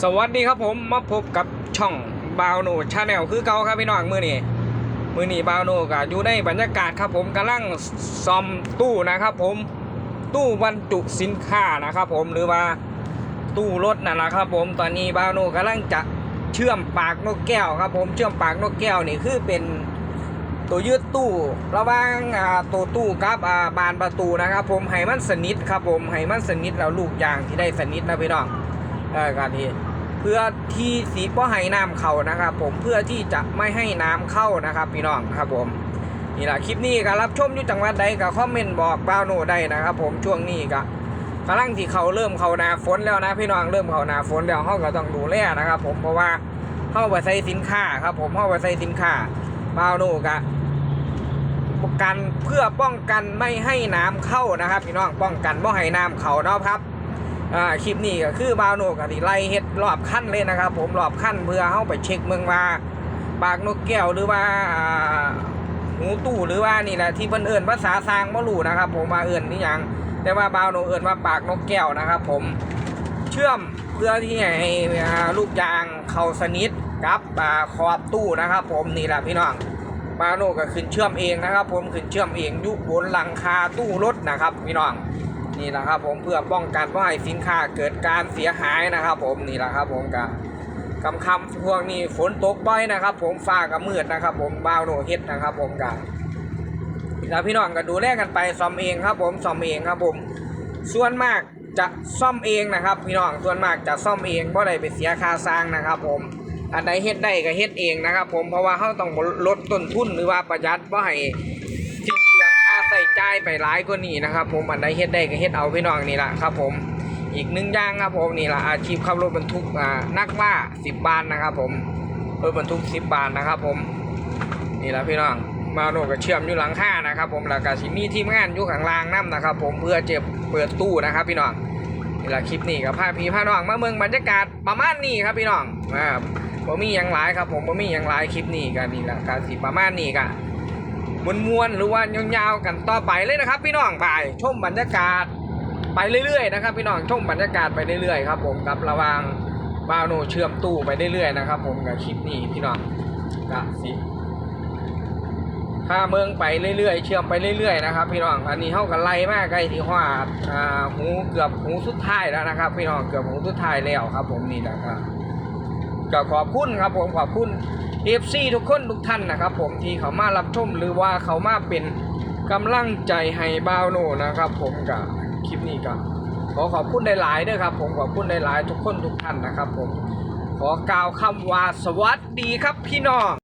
สวัสดีครับผมมาพบกับช่องบาวโนชาแนลคือเก่าครับพี่น้องมือนี้มือนี้บาวโนก็อยู่ในบรรยากาศครับผมกำลังซ่อมตู้นะครับผมตู้บรรจุสินค้านะครับผมหรือว่าตู้รถนั่นแหละครับผมตอนนี้บาวโนกำลังจะเชื่อมปากนกแก้วครับผมเชื่อมปากนกแก้วนี่คือเป็นตัวยืดตู้ระหว่างตัวตู้กับบานประตูนะครับ ผมให้มันสนิทครับผมให้มันสนิทแล้วลูกยางที่ได้สนิทนะพี่น้อง เออการที่เพื่อที่สีป้อให้น้ำเข้านะครับ ผมเพื่อที่จะไม่ให้น้ำเข้านะครับ พี่น้องครับผมนี่แหละคลิปนี้ก็รับชมอยู่จังหวัดใดก็คอมเมนต์บอกบ้าวโนได้นะครับ ผมช่วงนี้ก็กำลังที่เขาเริ่มเข้านาฝนแล้วนะ พี่น้องเริ่มเข้านาฝนแล้วเขาก็ต้องดูแลนะครับ ผมเพราะว่าเข้าไปใส่สินค้าครับ ผมเข้าไปใส่สินค้าบ้าวโนก็กันเพื่อป้องกันไม่ให้น้ำเข้านะครับ พี่น้องป้องกันไม่ให้น้ำเข้านะครับ อ่าคลิปนี้ก็คือบาวโนกับที่ไล่เฮ็ดรอบขั้นเลยนะครับ ผมรอบขั้นเพื่อเข้าไปเช็คเมืองว่าปากนกแก้วหรือว่าหูตู้หรือว่านี่แหละที่เพิ่นเอิ้นภาษาซางบ่รู้นะครับ ผมมาเอิ้นนี่ยังแต่ว่าบาวโนเอิ้นว่าปากนกแก้วนะครับ ผมเชื่อมเพื่อที่ให้ลูกยางเข้าสนิทกับขอบตู้นะครับ ผมนี่แหละพี่น้องบาวโนก็ขึ้นเชื่อมเองนะครับ ผมขึ้นเชื่อมเองยุบบนหลังคาตู้รถนะครับ พี่น้อง นี่แหละครับผมเพื่อป้องกันว่าให้สินค้าเกิดการเสียหายนะครับ ผมนี่แหละครับผมกับคำคำพวกนี้ฝนตกบ่อยนะครับ ผมฟ้ากับมืดนะครับ ผมบ่าวโนเฮ็ดนะครับ ผมกับแล้วพี่น้องก็ดูแลกันไปซ่อมเองครับ ผมซ่อมเองครับ ผม ส่วนมากจะซ่อมเองนะครับ พี่น้องส่วนมากจะซ่อมเองเพราะอะได้ไปเสียค่าสร้างนะครับ ผมอันใดเฮ็ดได้ก็เฮ็ดเองนะครับ ผมเพราะว่าเขาต้องลดต้นทุนหรือว่าประหยัดว่าให้ จ่ายไปหลายกว่านี้นะครับ ผมอันใดเฮ็ดได้ก็เฮ็ดเอาพี่น้องนี่แหละครับ ผมอีกหนึ่งอย่างครับผมนี่แหละอาชีพขับรถบรรทุกอ่านักล่าสิบบานนะครับ ผมรถบรรทุกสิบบานนะครับ ผมนี่แหละพี่น้องมาโนก็เชื่อมอยู่หลังค่านะครับ ผมแล้วก็สิมีทีมงานอยู่ข้างล่างน้ำนะครับ ผมเพื่อเจะเปิดตู้นะครับพี่น้องนี่แหละคลิปนี้กับพาพี่พาน้องมาเมืองบรรยากาศประมาณนี้ครับพี่น้องอ่าผมมีอย่างหลายครับ ผมผมมีอย่างหลายคลิปนี้กันนี่แหละการสิประมาณนี้กัน มวนๆหรือว่ายาวๆกันต่อไปเลยนะครับ พี่น้องไปชมบรรยากาศไปเรื่อยๆนะครับ พี่น้องชมบรรยากาศไปเรื่อยๆครับผมกับระวางบาวโนเชื่อมตู้ไปเรื่อยๆนะครับ ผมกับคลิปนี้พี่น้องกะสิถ้าเมืองไปเรื่อยๆ เชื่อมไปเรื่อยๆนะครับพี่น้อง อันนี้เข้ากันไล่มากใกลที่หอดอ่าหูเกือบหูสุดท้ายแล้วนะครับ พี่น้องเกือบหูสุดท้ายแล้วครับ ผมนี่นะครับก็ขอบคุณครับผมขอบคุณ FC ทุกคนทุกท่านนะครับ ผมที่เขามารับชมหรือว่าเขามาเป็นกำลังใจให้บ้าวโนนะครับ ผมกับคลิปนี้ก็ขอขอบคุณหลายๆด้วยครับ ผมขอบคุณหลายๆทุกคนทุกท่านนะครับ ผมขอกล่าวคำว่าสวัสดีครับพี่น้อง